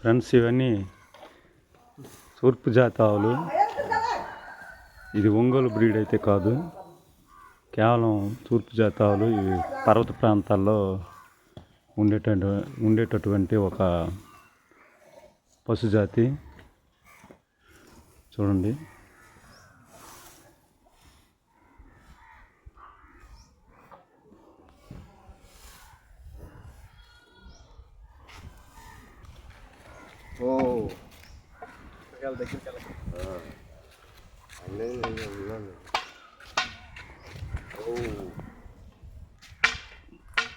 Friends ఇవన్నీ తూర్పు జాతి ఆవులు ఇది ఒంగోలు బ్రీడ్ అయితే కాదు. కేవలం తూర్పు జాతి ఆవులు ఇవి పర్వత ప్రాంతాల్లో ఉండేటటు ఉండేటటువంటి ఒక పశుజాతి. చూడండి. ఓ.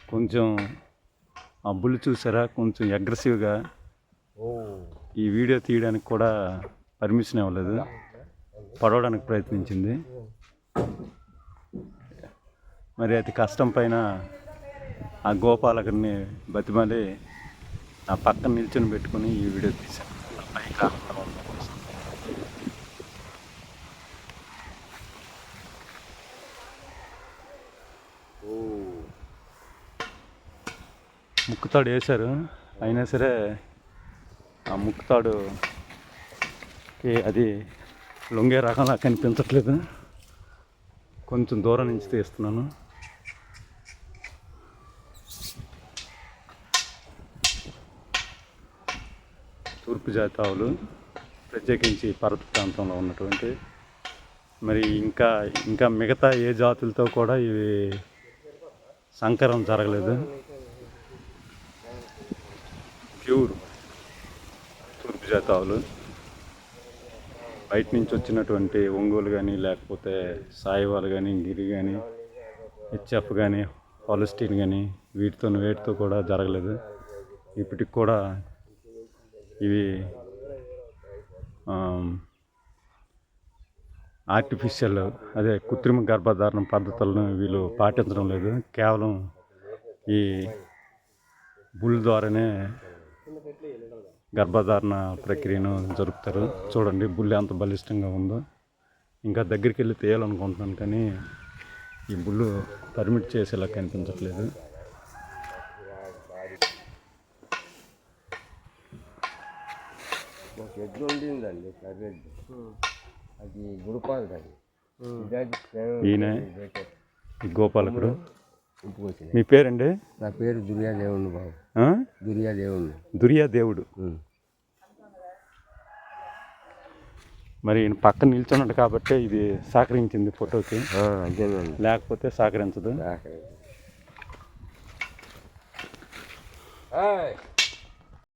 కొంచెం ఆ బుల్లు చూసారా? కొంచెం అగ్రెసివ్గా ఈ వీడియో తీయడానికి కూడా పర్మిషన్ ఇవ్వలేదు. పడవడానికి ప్రయత్నించింది. మరి అతి కష్టం పైన ఆ గోపాలకుడిని బతిమాలి నా పక్కన నిల్చొని పెట్టుకుని ఈ వీడియో తీశాను. పైకి రాకుండా ఉండడం కోసం. ముక్కుతాడు వేశారు. అయినా సరే ఆ ముక్కుతాడు అది లొంగే రకంలా కనిపించట్లేదు. కొంచెం దూరం నుంచి తీస్తున్నాను. తూర్పు జాతి ఆవులు ప్రత్యేకించి పర్వత ప్రాంతంలో ఉన్నటువంటి మరి ఇంకా ఇంకా మిగతా ఏ జాతులతో కూడా ఇవి సంకరం జరగలేదు. ప్యూర్ తూర్పు జాతి ఆవులు బయట నుంచి వచ్చినటువంటి ఒంగోలు కానీ లేకపోతే సాయివాలు కానీ గిరి కానీ హెచ్ఎఫ్ కానీ హాలిస్టీన్ కానీ వీటితో వేటితో కూడా జరగలేదు. ఇప్పటికి కూడా ఇవి ఆర్టిఫిషియల్ అదే కృత్రిమ గర్భధారణ పద్ధతులను వీళ్ళు పాటించడం లేదు. కేవలం ఈ బుల్ ద్వారానే గర్భధారణ ప్రక్రియను జరుపుతారు. చూడండి బుల్ ఎంత బలిష్టంగా ఉందో. ఇంకా దగ్గరికి వెళ్ళి తీయాలనుకుంటున్నాను కానీ ఈ బుల్లు పర్మిట్ చేసేలా కనిపించట్లేదు. మాకు ఎద్దు ఉండిందండి కర్రెద్దు. అది గుడిపాలు అది ఇదాది ఈయన ఈ గోపాలకుడు? మీ పేరండి? నా పేరు దుర్యా దేవుణ్ణి బాబు. ఆ? దుర్యా దేవుణ్ణి. దుర్యా దేవుడు. మరి ఈయన పక్కన నిల్చున్నాడు కాబట్టి ఇది సహకరించింది ఫోటోకి. లేకపోతే సహకరించదు. ఆఖరి.